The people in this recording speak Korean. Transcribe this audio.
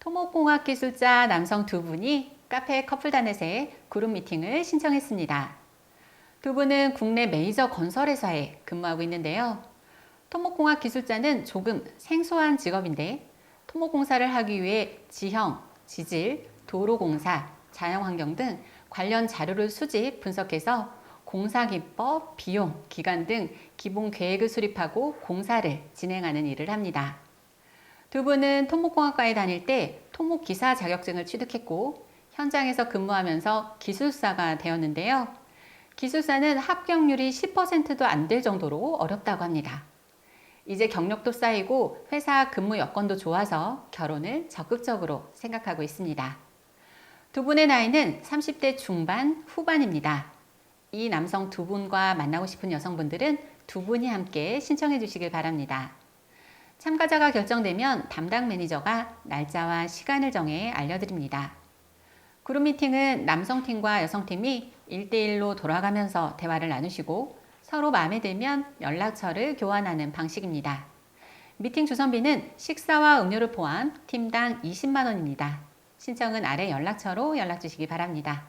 토목공학 기술자 남성 두 분이 카페 커플단넷에 그룹 미팅을 신청했습니다. 두 분은 국내 메이저 건설회사에 근무하고 있는데요. 토목공학 기술자는 조금 생소한 직업인데 토목공사를 하기 위해 지형, 지질, 도로공사, 자연환경 등 관련 자료를 수집, 분석해서 공사 기법, 비용, 기간 등 기본 계획을 수립하고 공사를 진행하는 일을 합니다. 두 분은 토목공학과에 다닐 때 토목기사 자격증을 취득했고 현장에서 근무하면서 기술사가 되었는데요. 기술사는 합격률이 10%도 안 될 정도로 어렵다고 합니다. 이제 경력도 쌓이고 회사 근무 여건도 좋아서 결혼을 적극적으로 생각하고 있습니다. 두 분의 나이는 30대 중반 후반입니다. 이 남성 두 분과 만나고 싶은 여성분들은 두 분이 함께 신청해 주시길 바랍니다. 참가자가 결정되면 담당 매니저가 날짜와 시간을 정해 알려드립니다. 그룹 미팅은 남성팀과 여성팀이 1대1로 돌아가면서 대화를 나누시고 서로 마음에 들면 연락처를 교환하는 방식입니다. 미팅 주선비는 식사와 음료를 포함 팀당 20만 원입니다. 신청은 아래 연락처로 연락 주시기 바랍니다.